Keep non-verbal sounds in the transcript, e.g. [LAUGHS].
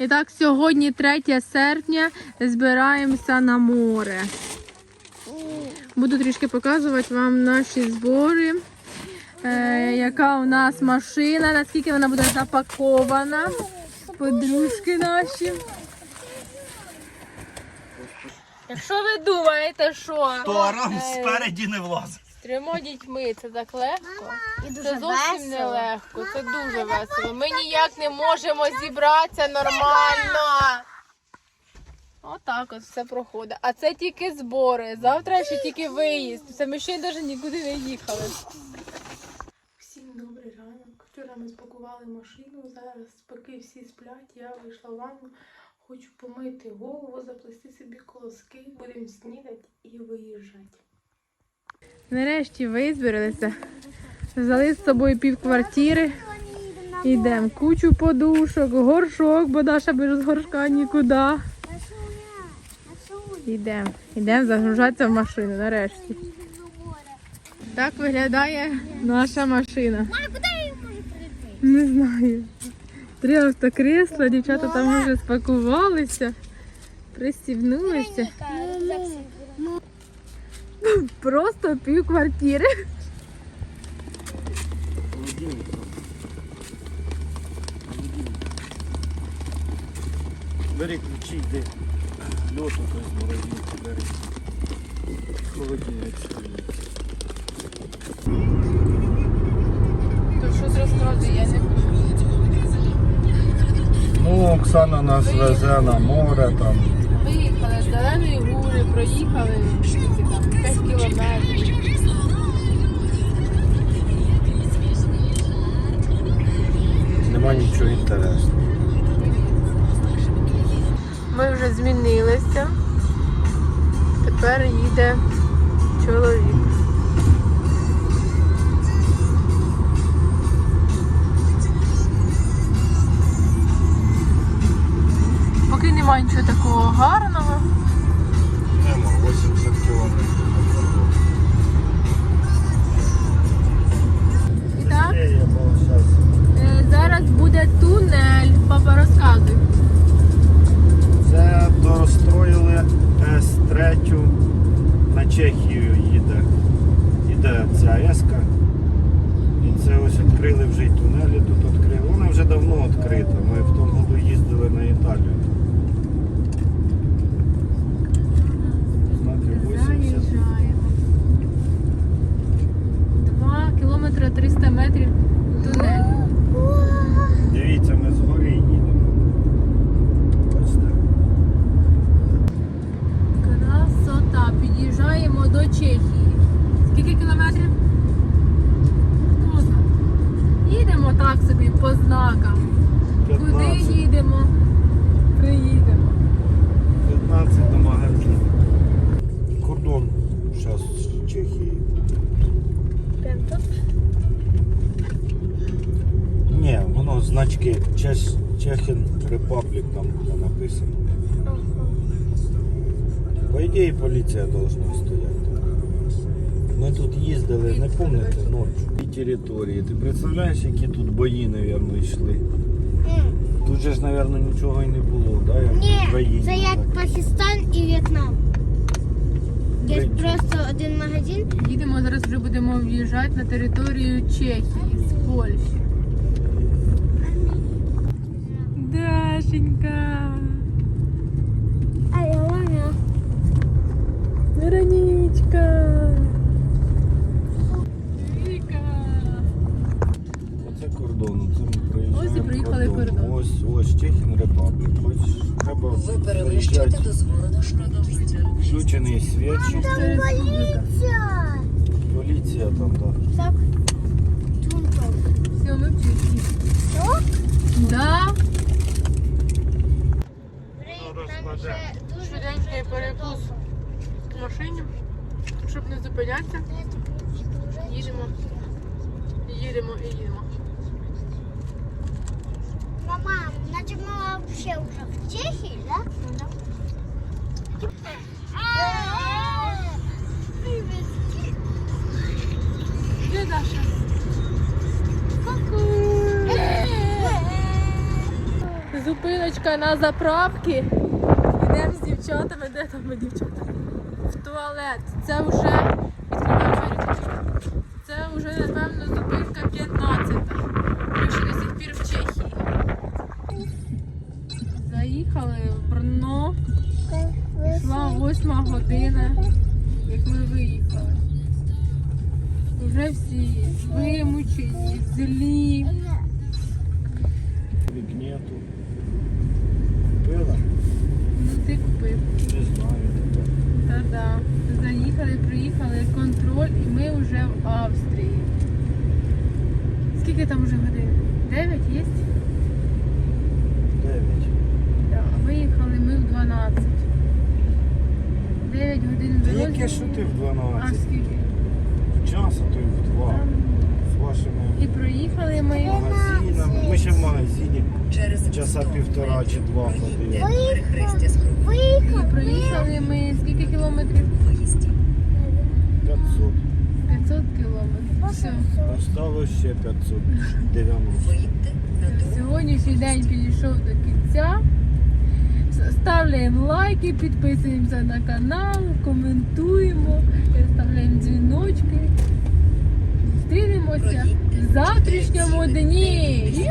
І так, сьогодні 3 серпня, збираємося на море. Буду трішки показувати вам наші збори. Е, яка у нас машина, наскільки вона буде запакована. Подружки наші. Якщо ви думаєте, що Тором спереді не влазить. Трьома дітьми це так легко, І дуже це зовсім не легко, це дуже весело. Ми ніяк не можемо зібратися нормально. Отак от все проходить. А це тільки збори. Завтра ще тільки виїзд. Це ми ще й навіть нікуди не їхали. Всім добрий ранок. Вчора ми спакували машину. Зараз, поки всі сплять, я вийшла в ванну. Хочу помити голову, заплести собі колоски, будемо снідати і виїжджати. Нарешті визбиралися. Взяли з собою пів квартири. Йдемо кучу подушок, горшок, бо Даша без горшка нікуди. Йдемо. Йдемо загружатися в машину нарешті. Так виглядає наша машина. А куди я можу прийти? Не знаю. Три автокресла, дівчата там вже спакувалися, пристібнулися. [LAUGHS] Просто пів квартири. Бери ключі, йди. Льоту той з морозилки бери. Холодильник стоїть. То щось розказує, я не Ну, Оксана нас везе на море там. Проїхали скільки 5 кілометрів. Нема нічого інтересного. Ми вже змінилися. Тепер їде чоловік. Поки немає нічого такого гарного. Нема, 80 кілометрів. І так, Є, я мав щас. е, зараз буде тунель. Папа розказуй. Це достроїли С3 на Чехію їде. Іде ця еска. І це ось відкрили вже й тунелі тут відкрили. Вона вже давно відкрита. Ми в тому году їздили на Італію. Чехії. Скільки кілометрів? Хто знає? Їдемо так собі по знакам. Куди їдемо? Приїдемо. 15 до магазину. Кордон зараз з Чехії. Ні, воно значки Чес, Чехін Репаблік там буде написано. По ідеї поліція должна стояти. Ми тут їздили, не пам'ятаєте, ночі. І території. Ти представляєш, які тут бої, мабуть, йшли? Тут же ж, мабуть, нічого і не було, да? як в Ні, це як так. Пакистан і В'єтнам. Є Причому? просто один магазин. Їдемо зараз вже будемо в'їжджати на територію Чехії з Польщі. Дашенька. А я. Вероничка. Віка. Оце кордон, це ми проїжджаємо. Ось і приїхали кордон. Ось, Чехін Репаблік. Ось треба Ви перевищуєте виїжджати. дозволену швидкість. Включений світ, Це республіка. поліція там, так. Так. Все, ми в Чехії. Що? Да. Там ще дуже Швиденький перекус в машині, щоб не зупинятися. Їдемо. Їдемо і їдемо. Вообще уже в Чехии, да? Привет. Де Даша? Зупиночка на заправки. Йдемо з дівчатами, де там ми дівчата? В туалет. Це вже. Це вже, напевно, зупинка 15. Ми ще до сих пір в Чехії. Заїхали в Брно. Пішла восьма година, як ми виїхали. Вже всі вимучені, злі. Вікнету. Купила? Ну ти купив. Не знаю. тепер. Та-да. Заїхали, приїхали, контроль, і ми вже в Австрії. Скільки там вже годин? Дев'ять є? Дев'ять. Да. Виїхали ми в 12. 9 годин Та дорозі. Яке що ти в А скільки? В час, а то й в 2. З вашими І проїхали ми. магазинами. Ми ще в магазині Через часа півтора чи два ходили. перехрестя з кругом. І проїхали ми скільки кілометрів? Виїзді. 500. 500 кілометрів. Все. Осталось ще 590. Виїдьте на другу. Сьогоднішній день підійшов до кінця. Ставляємо лайки, підписуємося на канал, коментуємо, ставляємо дзвіночки. Зустрінемося в завтрашньому дні.